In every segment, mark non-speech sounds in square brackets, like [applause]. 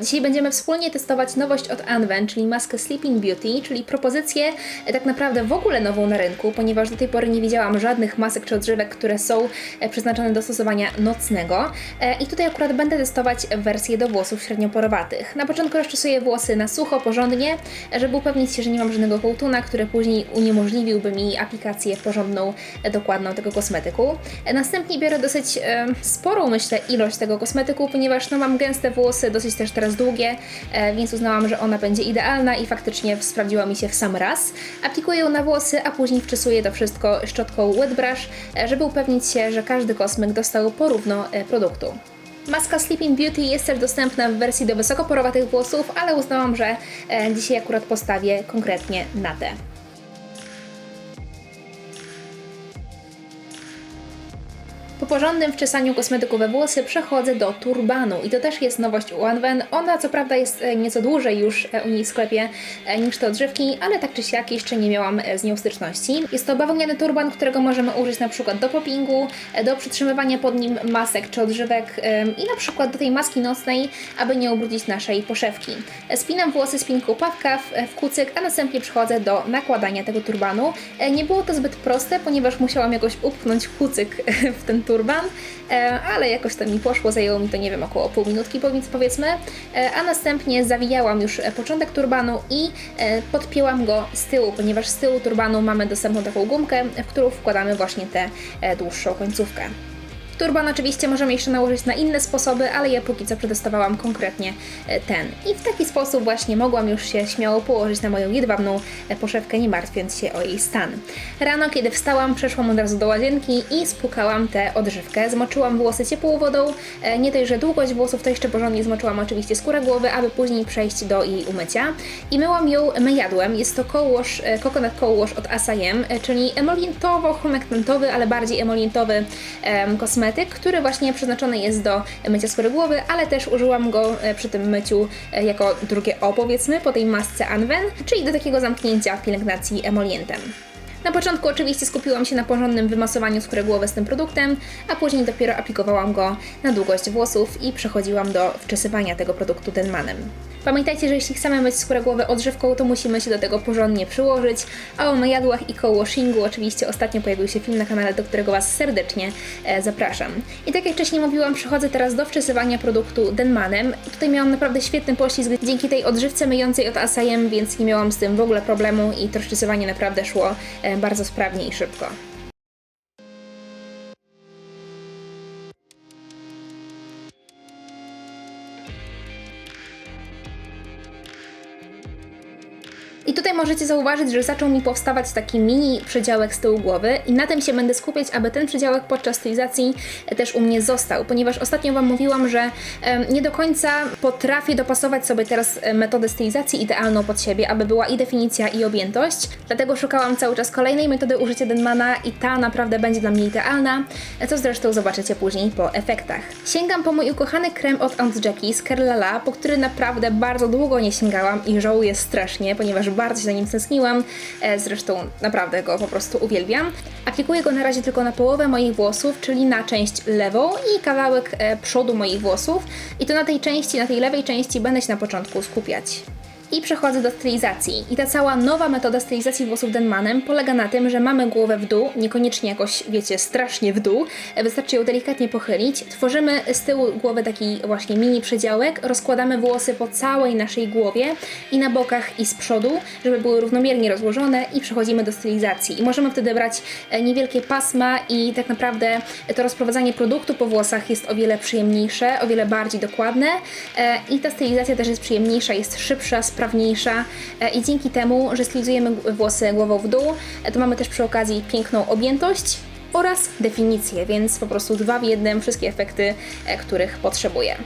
Dzisiaj będziemy wspólnie testować nowość od Anwen, czyli maskę Sleeping Beauty, czyli propozycję e, tak naprawdę w ogóle nową na rynku, ponieważ do tej pory nie widziałam żadnych masek czy odżywek, które są e, przeznaczone do stosowania nocnego. E, I tutaj akurat będę testować wersję do włosów średnioporowatych. Na początku rozczesuję włosy na sucho, porządnie, żeby upewnić się, że nie mam żadnego kołtuna, który później uniemożliwiłby mi aplikację porządną, dokładną tego kosmetyku. Następnie biorę dosyć sporą, myślę, ilość tego kosmetyku, ponieważ no, mam gęste włosy, dosyć też teraz długie, e, więc uznałam, że ona będzie idealna i faktycznie sprawdziła mi się w sam raz. Aplikuję ją na włosy, a później wczesuję to wszystko szczotką wet brush, e, żeby upewnić się, że każdy kosmyk dostał porówno e, produktu. Maska Sleeping Beauty jest też dostępna w wersji do wysokoporowatych włosów, ale uznałam, że dzisiaj akurat postawię konkretnie na te. Po porządnym wczesaniu kosmetyku we włosy przechodzę do turbanu i to też jest nowość u Anwen. Ona co prawda jest e, nieco dłużej już e, u niej w sklepie e, niż te odżywki, ale tak czy siak jeszcze nie miałam z nią styczności. Jest to bawełniany turban, którego możemy użyć na przykład do poppingu, do przytrzymywania pod nim masek czy odżywek i na przykład do tej maski nocnej, aby nie ubrudzić naszej poszewki. Spinam włosy spinką pawka w, kucyk, a następnie przechodzę do nakładania tego turbanu. Nie było to zbyt proste, ponieważ musiałam jakoś upchnąć kucyk w ten turban, e, ale jakoś to mi poszło, zajęło mi to, nie wiem, około pół minutki powiedz- powiedzmy, E, a następnie zawijałam już e, początek turbanu i podpięłam go z tyłu, ponieważ z tyłu turbanu mamy dostępną taką gumkę, w którą wkładamy właśnie tę dłuższą końcówkę. Turban oczywiście możemy jeszcze nałożyć na inne sposoby, ale ja póki co przetestowałam konkretnie e, ten. I w taki sposób właśnie mogłam już się śmiało położyć na moją jedwabną e, poszewkę, nie martwiąc się o jej stan. Rano, kiedy wstałam, przeszłam od razu do łazienki i spłukałam tę odżywkę. Zmoczyłam włosy ciepłą wodą. E, Nie dość, że długość włosów, to jeszcze porządnie zmoczyłam oczywiście skórę głowy, aby później przejść do jej umycia. I myłam ją myjadłem. Jest to kołłoż, e, coconut kołłoż od Asayem, e, czyli emolientowo-humektantowy, ale bardziej emolientowy em, kosmetyk, który właśnie przeznaczony jest do mycia skóry głowy, ale też użyłam go e, przy tym myciu e, jako drugie O powiedzmy, po tej masce Anwen, czyli do takiego zamknięcia pielęgnacji emolientem. Na początku oczywiście skupiłam się na porządnym wymasowaniu skóry głowy z tym produktem, a później dopiero aplikowałam go na długość włosów i przechodziłam do wczesywania tego produktu Denmanem. Pamiętajcie, że jeśli chcemy myć skórę głowy odżywką, to musimy się do tego porządnie przyłożyć, a o myjadłach i co-washingu oczywiście ostatnio pojawił się film na kanale, do którego Was serdecznie e, zapraszam. I tak jak wcześniej mówiłam, przechodzę teraz do wczesywania produktu Denmanem. Tutaj miałam naprawdę świetny poślizg dzięki tej odżywce myjącej od Asayem, więc nie miałam z tym w ogóle problemu i to wczesywanie naprawdę szło e, bardzo sprawnie i szybko. I tutaj możecie zauważyć, że zaczął mi powstawać taki mini przedziałek z tyłu głowy i na tym się będę skupiać, aby ten przedziałek podczas stylizacji też u mnie został, ponieważ ostatnio Wam mówiłam, że nie do końca potrafię dopasować sobie teraz e, metodę stylizacji idealną pod siebie, aby była i definicja i objętość, dlatego szukałam cały czas kolejnej metody użycia Denmana i ta naprawdę będzie dla mnie idealna, co zresztą zobaczycie później po efektach. Sięgam po mój ukochany krem od Aunt Jackie z Kerlala, po który naprawdę bardzo długo nie sięgałam i żałuję strasznie, ponieważ bardzo się za nim tęskniłam. E, Zresztą naprawdę go po prostu uwielbiam. Aplikuję go na razie tylko na połowę moich włosów, czyli na część lewą i kawałek e, przodu moich włosów. I to na tej części, na tej lewej części będę się na początku skupiać. I przechodzę do stylizacji. I ta cała nowa metoda stylizacji włosów Denmanem polega na tym, że mamy głowę w dół, niekoniecznie jakoś, wiecie, strasznie w dół. Wystarczy ją delikatnie pochylić. Tworzymy z tyłu głowy taki właśnie mini przedziałek, rozkładamy włosy po całej naszej głowie i na bokach i z przodu, żeby były równomiernie rozłożone i przechodzimy do stylizacji. I możemy wtedy brać e, niewielkie pasma i tak naprawdę to rozprowadzanie produktu po włosach jest o wiele przyjemniejsze, o wiele bardziej dokładne e, i ta stylizacja też jest przyjemniejsza, jest szybsza, sprawniejsza e, i dzięki temu, że stylizujemy włosy głową w dół, e, to mamy też przy okazji piękną objętość oraz definicję, więc po prostu dwa w jednym, wszystkie efekty, e, których potrzebuję.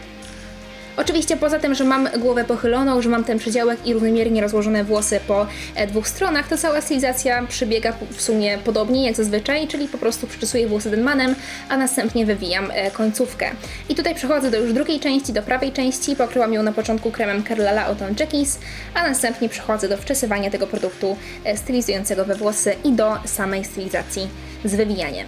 Oczywiście poza tym, że mam głowę pochyloną, że mam ten przedziałek i równomiernie rozłożone włosy po e, dwóch stronach, to cała stylizacja przebiega p- w sumie podobnie jak zazwyczaj, czyli po prostu przyczesuję włosy denmanem, a następnie wywijam e, końcówkę. I tutaj przechodzę do już drugiej części, do prawej części, pokryłam ją na początku kremem Kerlala Autumn Jackies, a następnie przechodzę do wczesywania tego produktu e, stylizującego we włosy i do samej stylizacji z wywijaniem.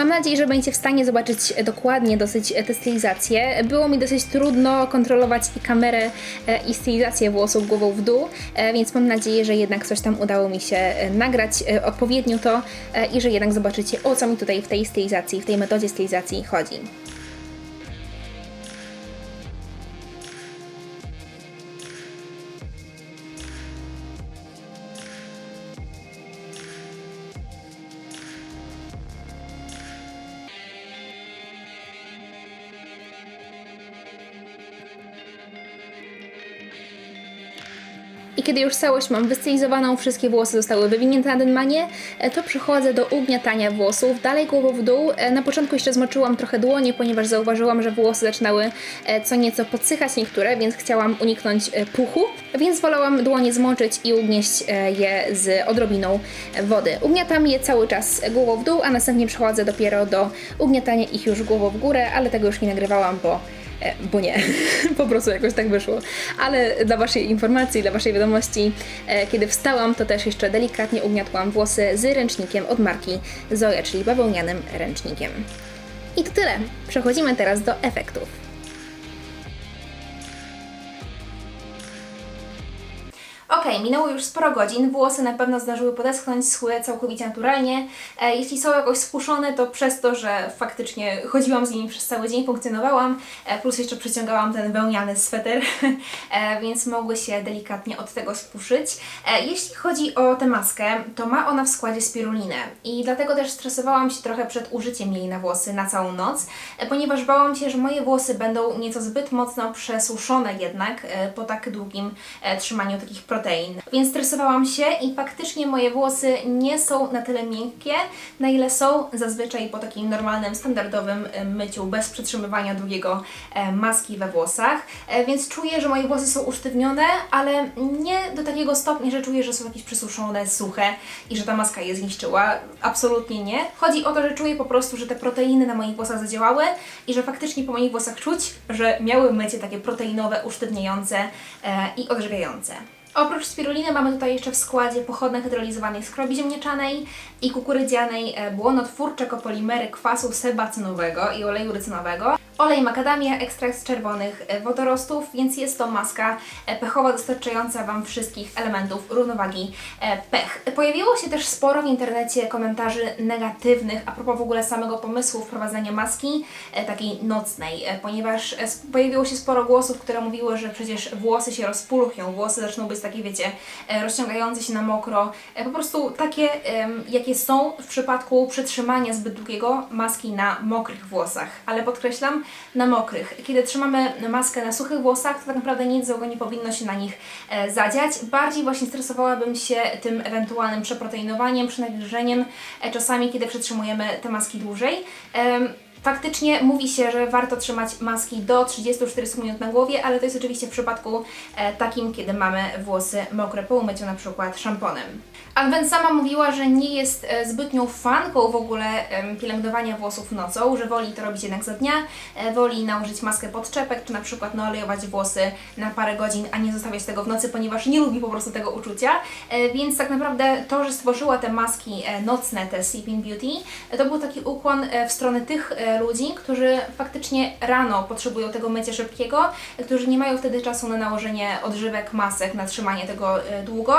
Mam nadzieję, że będziecie w stanie zobaczyć dokładnie dosyć tę stylizację. Było mi dosyć trudno kontrolować i kamerę, e, i stylizację włosów głową w dół, e, więc mam nadzieję, że jednak coś tam udało mi się e, nagrać e, odpowiednio to e, i że jednak zobaczycie o co mi tutaj w tej stylizacji, w tej metodzie stylizacji chodzi. Kiedy już całość mam wystylizowaną, wszystkie włosy zostały wywinięte na dynmanie, e, to przechodzę do ugniatania włosów, dalej głową w dół. E, Na początku jeszcze zmoczyłam trochę dłonie, ponieważ zauważyłam, że włosy zaczynały e, co nieco podsychać niektóre, więc chciałam uniknąć puchu, więc wolałam dłonie zmoczyć i ugnieść je z odrobiną wody. Ugniatam je cały czas głową w dół, a następnie przechodzę dopiero do ugniatania ich już głową w górę, ale tego już nie nagrywałam, bo bo nie, [laughs] po prostu jakoś tak wyszło. Ale dla Waszej informacji, dla Waszej wiadomości, e, kiedy wstałam, to też jeszcze delikatnie ugniatłam włosy z ręcznikiem od marki Zoya, czyli bawełnianym ręcznikiem. I to tyle. Przechodzimy teraz do efektów. Okej, minęło już sporo godzin, włosy na pewno zdążyły podeschnąć, schły całkowicie naturalnie. E, jeśli są jakoś spuszczone, to przez to, że faktycznie chodziłam z nimi przez cały dzień, funkcjonowałam, e, plus jeszcze przeciągałam ten wełniany sweter, [laughs] e, więc mogły się delikatnie od tego spuszyć. E, jeśli chodzi o tę maskę, to ma ona w składzie spirulinę i dlatego też stresowałam się trochę przed użyciem jej na włosy na całą noc, e, ponieważ bałam się, że moje włosy będą nieco zbyt mocno przesuszone jednak e, po tak długim e, trzymaniu takich protein. Więc stresowałam się i faktycznie moje włosy nie są na tyle miękkie, na ile są zazwyczaj po takim normalnym, standardowym e, myciu, bez przytrzymywania długiego e, maski we włosach. E, Więc czuję, że moje włosy są usztywnione, ale nie do takiego stopnia, że czuję, że są jakieś przesuszone, suche i że ta maska je zniszczyła. Absolutnie nie. Chodzi o to, że czuję po prostu, że te proteiny na moich włosach zadziałały i że faktycznie po moich włosach czuć, że miały mycie takie proteinowe, usztywniające i odżywiające. Oprócz spiruliny mamy tutaj jeszcze w składzie pochodne hydrolizowanej skrobi ziemniaczanej i kukurydzianej e, błonotwórcze kopolimery kwasu sebacynowego i oleju rycynowego, olej makadamia, ekstrakt z czerwonych e, wodorostów, więc jest to maska e, pechowa dostarczająca Wam wszystkich elementów równowagi e, pech. Pojawiło się też sporo w internecie komentarzy negatywnych a propos w ogóle samego pomysłu wprowadzenia maski takiej nocnej, ponieważ pojawiło się sporo głosów, które mówiły, że przecież włosy się rozpulchnią, włosy zaczną być takie, wiecie, rozciągające się na mokro, po prostu takie, jakie są w przypadku przetrzymania zbyt długiego maski na mokrych włosach, ale podkreślam, na mokrych. Kiedy trzymamy maskę na suchych włosach, to tak naprawdę nic złego nie powinno się na nich e, zadziać. Bardziej właśnie stresowałabym się tym ewentualnym przeproteinowaniem, przynawilżeniem, e, czasami kiedy przetrzymujemy te maski dłużej. Faktycznie mówi się, że warto trzymać maski do 30-40 minut na głowie, ale to jest oczywiście w przypadku e, takim, kiedy mamy włosy mokre po umyciu na przykład szamponem. Advent sama mówiła, że nie jest e, zbytnią fanką w ogóle pielęgnowania włosów nocą, że woli to robić jednak za dnia, e, woli nałożyć maskę pod czepek, czy na przykład naolejować włosy na parę godzin, a nie zostawiać tego w nocy, ponieważ nie lubi po prostu tego uczucia. Więc tak naprawdę to, że stworzyła te maski nocne, te Sleeping Beauty, to był taki ukłon w stronę tych ludzi, którzy faktycznie rano potrzebują tego mycia szybkiego, którzy nie mają wtedy czasu na nałożenie odżywek, masek, na trzymanie tego e, długo,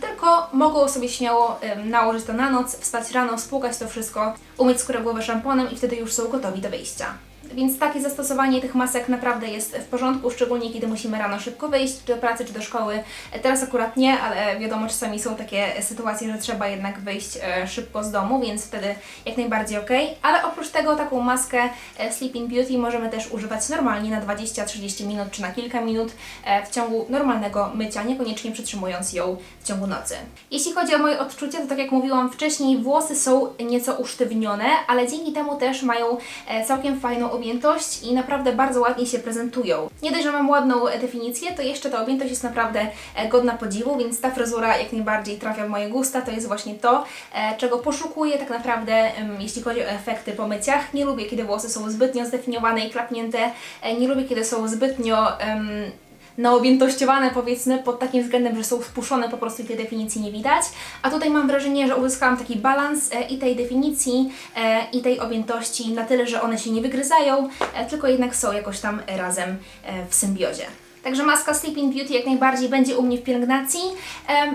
tylko mogą sobie śmiało nałożyć to na noc, wstać rano, spłukać to wszystko, umyć skórę głowy szamponem i wtedy już są gotowi do wyjścia. Więc takie zastosowanie tych masek naprawdę jest w porządku, szczególnie kiedy musimy rano szybko wyjść, do pracy, czy do szkoły. Teraz akurat nie, ale wiadomo, czasami są takie sytuacje, że trzeba jednak wyjść e, szybko z domu, więc wtedy jak najbardziej ok. Ale oprócz tego taką maskę e, Sleeping Beauty możemy też używać normalnie na 20-30 minut, czy na kilka minut e, w ciągu normalnego mycia, niekoniecznie przytrzymując ją w ciągu nocy. Jeśli chodzi o moje odczucia, to tak jak mówiłam wcześniej, włosy są nieco usztywnione, ale dzięki temu też mają całkiem fajną objętość i naprawdę bardzo ładnie się prezentują. Nie dość, że mam ładną definicję, to jeszcze ta objętość jest naprawdę e, godna podziwu, więc ta fryzura jak najbardziej trafia w moje gusta. To jest właśnie to, e, czego poszukuję tak naprawdę, jeśli chodzi o efekty po myciach. Nie lubię, kiedy włosy są zbytnio zdefiniowane i klapnięte. E, Nie lubię, kiedy są zbytnio em, naobiętościowane powiedzmy pod takim względem, że są spuszczone po prostu i tej definicji nie widać. A tutaj mam wrażenie, że uzyskałam taki balans e, i tej definicji e, i tej objętości na tyle, że one się nie wygryzają, e, tylko jednak są jakoś tam razem w symbiozie. Także maska Sleeping Beauty jak najbardziej będzie u mnie w pielęgnacji.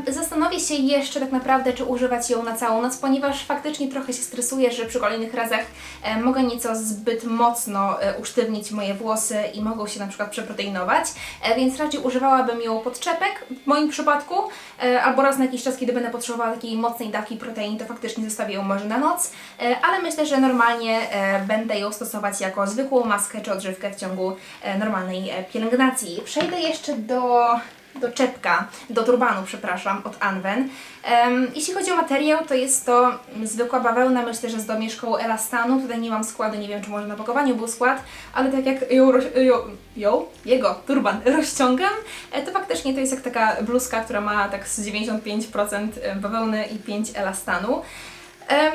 Zastanowię się jeszcze tak naprawdę, czy używać ją na całą noc, ponieważ faktycznie trochę się stresuję, że przy kolejnych razach mogę nieco zbyt mocno e, usztywnić moje włosy i mogą się na przykład przeproteinować, e, więc raczej używałabym ją pod czepek w moim przypadku, e, albo raz na jakiś czas, kiedy będę potrzebowała takiej mocnej dawki protein, to faktycznie zostawię ją może na noc, ale myślę, że normalnie będę ją stosować jako zwykłą maskę czy odżywkę w ciągu normalnej pielęgnacji. Przejdę jeszcze do, do czepka, do turbanu, przepraszam, od Anwen. Em, jeśli chodzi o materiał, to jest to zwykła bawełna, myślę, że z domieszką elastanu. Tutaj nie mam składu, nie wiem, czy może na pakowaniu był skład, ale tak jak ją, ją, ją jego turban [laughs] rozciągam, e, to faktycznie to jest jak taka bluzka, która ma tak z 95% bawełny i 5 elastanu.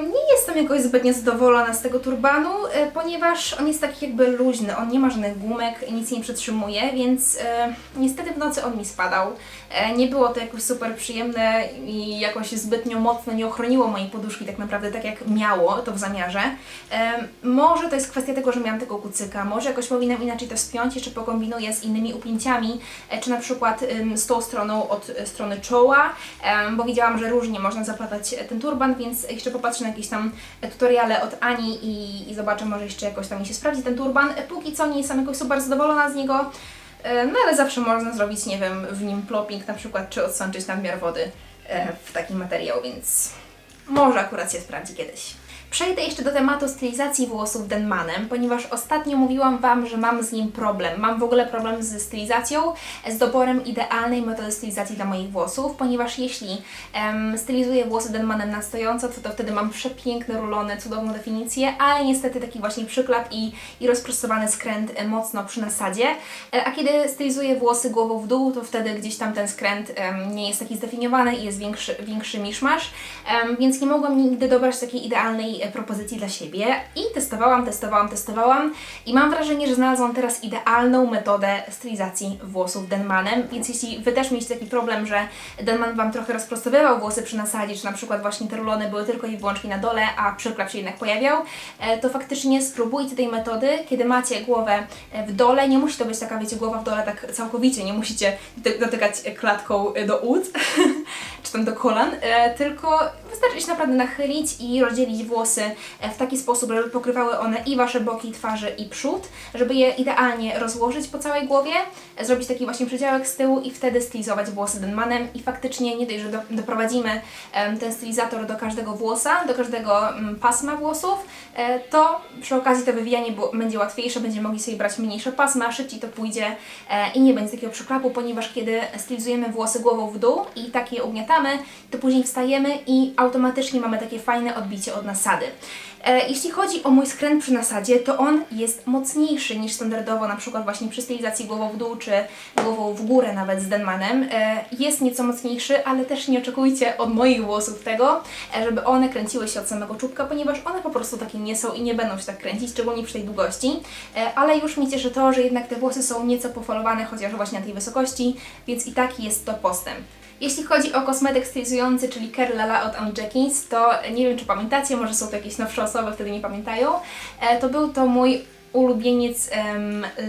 Nie jestem jakoś zbytnio zadowolona z tego turbanu, e, ponieważ on jest taki jakby luźny, on nie ma żadnych gumek, nic nie przytrzymuje, więc e, niestety w nocy on mi spadał. E, nie było to jakoś super przyjemne i jakoś zbytnio mocno nie ochroniło mojej poduszki tak naprawdę tak jak miało to w zamiarze. Może to jest kwestia tego, że miałam tego kucyka, może jakoś powinnam inaczej to spiąć, jeszcze pokombinuję z innymi upięciami, e, czy na przykład z tą stroną od e, strony czoła, bo widziałam, że różnie można zaplatać ten turban, więc jeszcze popatrzę na jakieś tam tutoriale od Ani i, i zobaczę, może jeszcze jakoś tam mi się sprawdzi ten turban. Póki co nie jestem jakoś super zadowolona z niego, no ale zawsze można zrobić, nie wiem, w nim plopping na przykład, czy odsączyć nadmiar wody e, w taki materiał, więc może akurat się sprawdzi kiedyś. Przejdę jeszcze do tematu stylizacji włosów Denmanem, ponieważ ostatnio mówiłam Wam, że mam z nim problem. Mam w ogóle problem ze stylizacją, z doborem idealnej metody stylizacji dla moich włosów, ponieważ jeśli em, stylizuję włosy Denmanem na stojąco, to, to wtedy mam przepiękne rulony, cudowną definicję, ale niestety taki właśnie przyklap i, i rozprostowany skręt e, mocno przy nasadzie. E, A kiedy stylizuję włosy głową w dół, to wtedy gdzieś tam ten skręt nie jest taki zdefiniowany i jest większy, większy miszmasz, więc nie mogłam nigdy dobrać takiej idealnej e, propozycji dla siebie. I testowałam, testowałam, testowałam i mam wrażenie, że znalazłam teraz idealną metodę stylizacji włosów Denmanem, więc jeśli Wy też mieliście taki problem, że Denman Wam trochę rozprostowywał włosy przy nasadzie, czy na przykład właśnie te rulony były tylko i wyłącznie na dole, a przyklep się jednak pojawiał, e, to faktycznie spróbujcie tej metody, kiedy macie głowę e, w dole, nie musi to być taka, wiecie, głowa w dole tak całkowicie, nie musicie doty- dotykać klatką do ud, [laughs] czy tam do kolan, tylko wystarczy się naprawdę nachylić i rozdzielić włosy e, w taki sposób, żeby pokrywały one i Wasze boki twarzy i przód, żeby je idealnie rozłożyć po całej głowie, e, zrobić taki właśnie przedziałek z tyłu i wtedy stylizować włosy Denmanem i faktycznie nie dość, że do, doprowadzimy ten stylizator do każdego włosa, do każdego mm, pasma włosów, e, to przy okazji to wywijanie będzie łatwiejsze, będziemy mogli sobie brać mniejsze pasma, szybciej to pójdzie i nie będzie takiego przyklapu, ponieważ kiedy stylizujemy włosy głową w dół i tak je ugniatamy, to później wstajemy i automatycznie mamy takie fajne odbicie od nasady. E, jeśli chodzi o mój skręt przy nasadzie, to on jest mocniejszy niż standardowo, na przykład właśnie przy stylizacji głową w dół, czy głową w górę nawet z Denmanem. E, jest nieco mocniejszy, ale też nie oczekujcie od moich włosów tego, e, żeby one kręciły się od samego czubka, ponieważ one po prostu takie nie są i nie będą się tak kręcić, szczególnie przy tej długości. Ale już mi cieszy to, że jednak te włosy są nieco pofalowane, chociaż właśnie na tej wysokości, więc i tak jest to postęp. Jeśli chodzi o kosmetyk stylizujący, czyli Care Lala od Anne Jenkins, to nie wiem czy pamiętacie, może są to jakieś nowsze osoby, wtedy nie pamiętają. E, to był to mój ulubieniec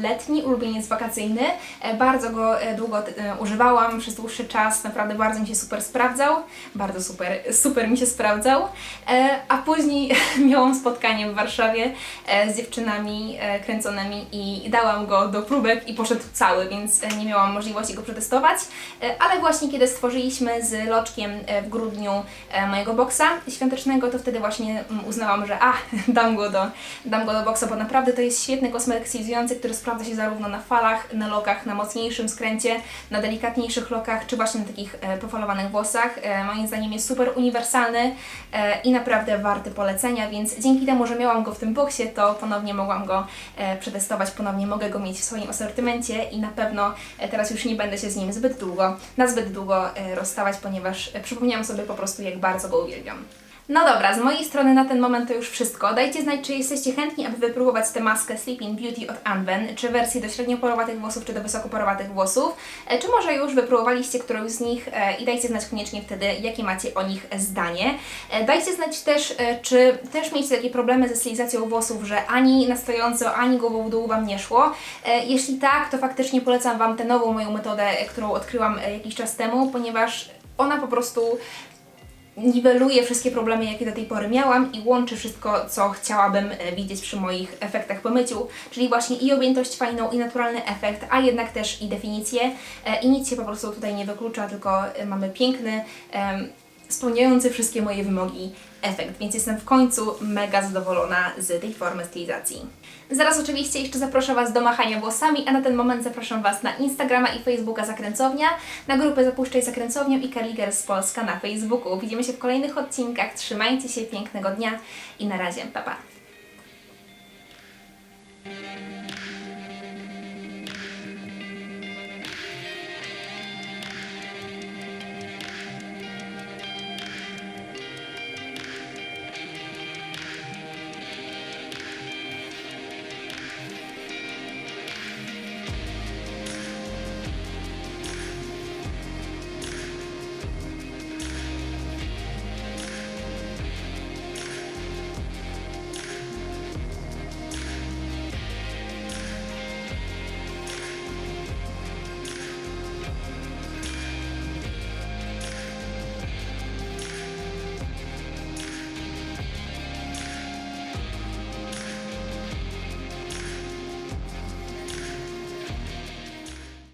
letni, ulubieniec wakacyjny. E, bardzo go e, długo e, używałam, przez dłuższy czas, naprawdę bardzo mi się super sprawdzał. Bardzo super, super mi się sprawdzał. A później [laughs] miałam spotkanie w Warszawie z dziewczynami kręconymi i dałam go do próbek i poszedł cały, więc nie miałam możliwości go przetestować. Ale właśnie kiedy stworzyliśmy z Loczkiem w grudniu mojego boksa świątecznego, to wtedy właśnie mm, uznałam, że a, [laughs] dam go do, dam go do boksa, bo naprawdę to jest świetny kosmetyk stylizujący, który sprawdza się zarówno na falach, na lokach, na mocniejszym skręcie, na delikatniejszych lokach, czy właśnie na takich e, pofalowanych włosach. E, moim zdaniem jest super uniwersalny e, i naprawdę warty polecenia, więc dzięki temu, że miałam go w tym boksie, to ponownie mogłam go przetestować, ponownie mogę go mieć w swoim asortymencie i na pewno teraz już nie będę się z nim zbyt długo, na zbyt długo rozstawać, ponieważ przypomniałam sobie po prostu, jak bardzo go uwielbiam. No dobra, z mojej strony na ten moment to już wszystko. Dajcie znać, czy jesteście chętni, aby wypróbować tę maskę Sleeping Beauty od Anwen, czy wersję do średnioporowatych włosów, czy do wysokoporowatych włosów, e, czy może już wypróbowaliście którąś z nich e, i dajcie znać koniecznie wtedy, jakie macie o nich zdanie. E, Dajcie znać też, czy też mieliście takie problemy ze stylizacją włosów, że ani na stojąco, ani głową w dół Wam nie szło. Jeśli tak, to faktycznie polecam Wam tę nową moją metodę, którą odkryłam jakiś czas temu, ponieważ ona po prostu niweluje wszystkie problemy, jakie do tej pory miałam i łączy wszystko, co chciałabym e, widzieć przy moich efektach po myciu, czyli właśnie i objętość fajną, i naturalny efekt, a jednak też i definicję e, i nic się po prostu tutaj nie wyklucza, tylko e, mamy piękny, spełniający wszystkie moje wymogi efekt, więc jestem w końcu mega zadowolona z tej formy stylizacji. Zaraz oczywiście jeszcze zaproszę Was do machania włosami, a na ten moment zapraszam Was na Instagrama i Facebooka Zakręcownia, na grupę Zapuszczaj Zakręcownią i Carligers z Polska na Facebooku. Widzimy się w kolejnych odcinkach, trzymajcie się, pięknego dnia i na razie, pa pa!